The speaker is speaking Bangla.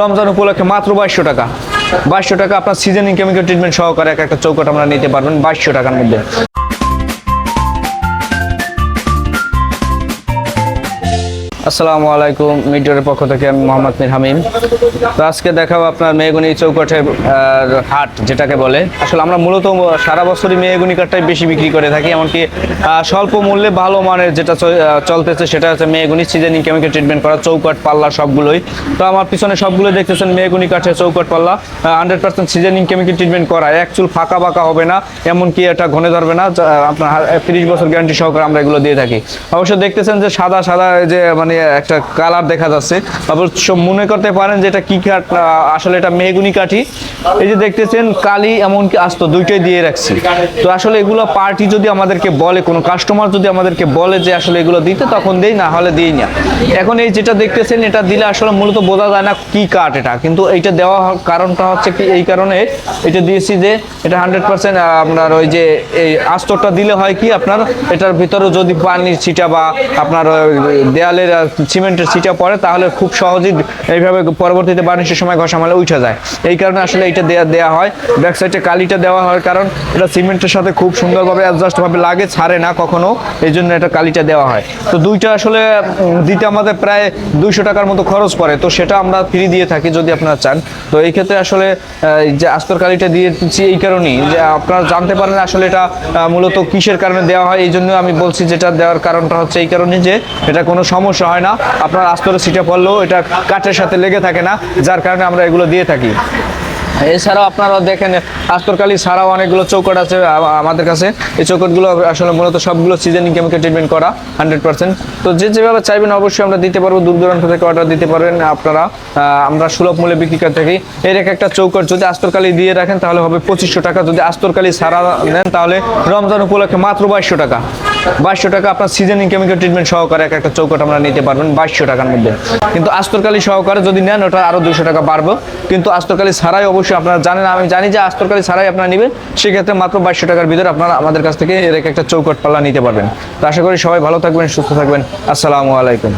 রমজান উপলক্ষে মাত্র বাইশশো টাকা। বাইশশো টাকা আপনার সিজনিং কেমিক্যাল ট্রিটমেন্ট সহকারে এক একটা চৌকাট আমরা নিতে পারবেন বাইশশো টাকার মধ্যে। আসসালামু আলাইকুম মিডিয়ার পক্ষ থেকে আমি মোহাম্মদ মির হামিম। তো আজকে দেখাবো আপনার মেয়েগুনি চৌকটের আহ, হাট যেটাকে বলে। আসলে আমরা মূলত সারা বছরই মেয়েগুনি কাঠটাই বেশি বিক্রি করে থাকি এমনকি স্বল্প মূল্যে ভালো মানের যেটা চলতেছে সেটা হচ্ছে মেয়েগুনি সিজনিং কেমিক্যাল ট্রিটমেন্ট করা চৌকট পাল্লা সবগুলোই। তো আমার পিছনে সবগুলো দেখতেছেন মেয়েগুনি কাঠের চৌকট পাল্লা hundred percent seasoning chemical treatment করা এক চুল ফাঁকা বাঁকা হবে না এমনকি এটা ঘনে ধরবে না আপনার তিরিশ বছর গ্যারান্টি সহকারে আমরা এগুলো দিয়ে থাকি। অবশ্য দেখতেছেন যে সাদা সাদা যে মানে একটা কালার দেখা যাচ্ছে। অবশ্য মনে করতে পারেন যে এটা কি কাঠ আসলে এটা মেহগুনি কাঠি এই যে দেখতেছেন, কালি এমনকি আস্ত দুইটাই দিয়ে রাখছি। তো আসলে এগুলো পার্টি যদি আমাদেরকে বলে, কোনো কাস্টমার যদি আমাদেরকে বলে যে আসলে এগুলো দিতে, তখন দেই, না হলে দিই না। এখন এই যেটা দেখতেছেন, এটা দিলে আসলে মূলত বোঝা যায় না কি কাঠ এটা। কিন্তু এইটা দেওয়া কারণটা হচ্ছে কি, এই কারণে এটা দিয়েছি যে এটা হান্ড্রেড পার্সেন্ট আপনার ওই যে এই আস্তরটা দিলে হয় কি, আপনার এটার ভিতরে যদি পানির ছিটা বা আপনার দেয়ালের সিমেন্টের সিটা পড়ে, তাহলে খুব সহজেই এইভাবে পরবর্তীতে বার্নিশের সময় ঘষা মালে উঠে যায়। এই কারণে আসলে এটা দেয়া দেওয়া হয়। ব্যাক সাইডে কালিটা দেওয়া হয় কারণ এটা সিমেন্টের সাথে খুব সুন্দরভাবে অ্যাডজাস্ট ভাবে লাগে, ছাড়ে না কখনো এই জন্য এটা কালিটা দেওয়া হয়। তো দুইটা আসলে দিতে আমাদের প্রায় দুইশো টাকার মতো খরচ পড়ে, তো সেটা আমরা ফ্রি দিয়ে থাকি যদি আপনারা চান। তো এই ক্ষেত্রে আসলে যে আস্তর কালিটা দিয়েছি এই কারণেই, যে আপনারা জানতে পারেন আসলে এটা মূলত কিসের কারণে দেওয়া হয় এই জন্য আমি বলছি যেটা দেওয়ার কারণটা হচ্ছে এই কারণে যে এটা কোনো সমস্যা হয় না। আপনার আস্তরে সিটে পড়লেও এটা কাঠের সাথে লেগে থাকে না, যার কারণে আমরা এগুলো দিয়ে থাকি। এছাড়াও আপনারা দেখেন, আস্তরকালি ছাড়াও অনেকগুলো চৌকট আছে আমাদের কাছে। এই চৌকটগুলো আসলে মূলত সবগুলো সিজনিং কেমিক্যাল ট্রিটমেন্ট করা হান্ড্রেড পার্সেন্ট তো যে যেভাবে চাইবেন অবশ্যই আমরা দিতে পারব, দূর দূরান্ত থেকে অর্ডার দিতে পারবেন আপনারা। আমরা সুলভ মূল্যে বিক্রি করে থাকি। এর এক একটা চৌকট যদি আস্তরকালি দিয়ে রাখেন, তাহলে হবে পঁচিশশো টাকা। যদি আস্তরকালি ছাড়া নেন, তাহলে রমজান উপলক্ষে মাত্র বাইশশো টাকা। বাইশশো টাকা আপনার সিজনিং কেমিক্যাল ট্রিটমেন্ট সহকারে এক একটা চৌকাট আমরা নিতে পারবেন বাইশশো টাকার মধ্যে। কিন্তু আস্তরকালি সহকারে যদি নেন, ওটা আরও দুশো টাকা বাড়বো। কিন্তু আস্তরকালি ছাড়াই অবশ্যই আপনারা জানেন, আমি জানি যে আস্তরকালি ছাড়াই আপনারা নেবেন, সেক্ষেত্রে মাত্র বাইশশো টাকার ভিতরে আপনারা আমাদের কাছ থেকে এর এক একটা চৌকট পাল্লা নিতে পারবেন। তো আশা করি সবাই ভালো থাকবেন, সুস্থ থাকবেন। আসসালামু আলাইকুম।